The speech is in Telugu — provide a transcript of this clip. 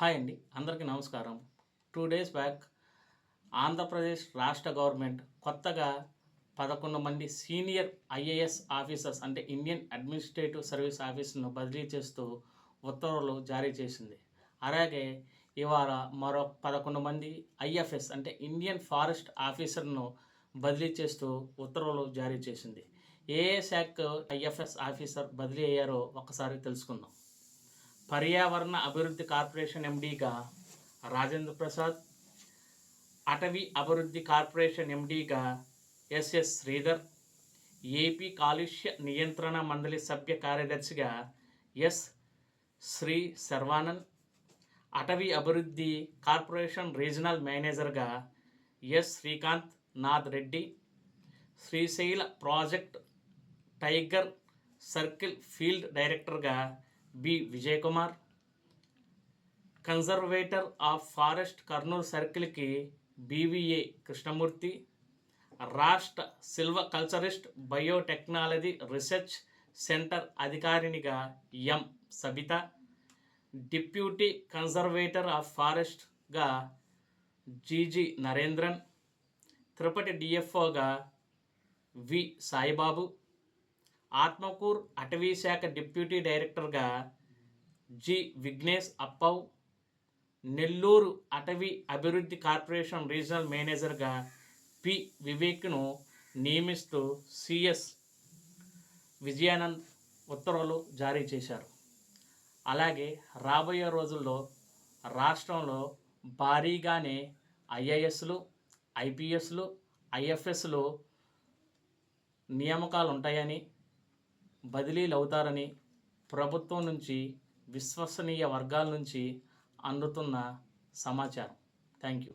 హాయ్ అండి అందరికీ నమస్కారం. టూ డేస్ బ్యాక్ ఆంధ్రప్రదేశ్ రాష్ట్ర గవర్నమెంట్ కొత్తగా పదకొండు మంది సీనియర్ ఐఏఎస్ ఆఫీసర్స్ అంటే ఇండియన్ అడ్మినిస్ట్రేటివ్ సర్వీస్ ఆఫీసులను బదిలీ చేస్తూ ఉత్తర్వులు జారీ చేసింది. అలాగే ఇవాళ మరో పదకొండు మంది ఐఎఫ్ఎస్ అంటే ఇండియన్ ఫారెస్ట్ ఆఫీసర్ను బదిలీ చేస్తూ ఉత్తర్వులు జారీ చేసింది. ఏ శాఖ ఐఎఫ్ఎస్ ఆఫీసర్ బదిలీ అయ్యారో ఒకసారి తెలుసుకుందాం. పర్యావరణ అభివృద్ధి కార్పొరేషన్ ఎండీగా రాజేంద్ర ప్రసాద్ అటవీ అభివృద్ధి కార్పొరేషన్ ఎండీగా ఎస్ఎస్ శ్రీధర్ ఏపీ కాలుష్య నియంత్రణ మండలి సభ్య కార్యదర్శిగా ఎస్ శ్రీ శర్వానంద్ అటవీ అభివృద్ధి కార్పొరేషన్ రీజనల్ మేనేజర్గా S Srikanth Nath Reddy Srisaila project tiger circle field డైరెక్టర్గా B. Vijay Kumar conservator of forest Kurnool సర్కిల్కి BVA Krishnamurthy. రాష్ట్ర silviculturist biotechnology research centre అధికారినిగా M. Sabitha. Deputy conservator of ఫారెస్ట్గా GG Narendran. Tirupati డిఎఫ్ఓగా వి. సాయిబాబు. ఆత్మకూర్ అటవీ శాఖ డిప్యూటీ డైరెక్టర్గా జి. విఘ్నేష్ అప్పవ్ నెల్లూరు అటవీ అభివృద్ధి కార్పొరేషన్ రీజనల్ మేనేజర్గా పి. వివేక్ను నియమిస్తూ సిఎస్ విజయానంద్ ఉత్తర్వులు జారీ చేశారు. అలాగే రాబోయే రోజుల్లో రాష్ట్రంలో భారీగానే ఐఏఎస్లు ఐపీఎస్లు ఐఎఫ్ఎస్లు నియామకాలు ఉంటాయని బదిలీలు అవుతారని ప్రభుత్వం నుంచి విశ్వసనీయ వర్గాల నుంచి అందుతున్న సమాచారం. Thank you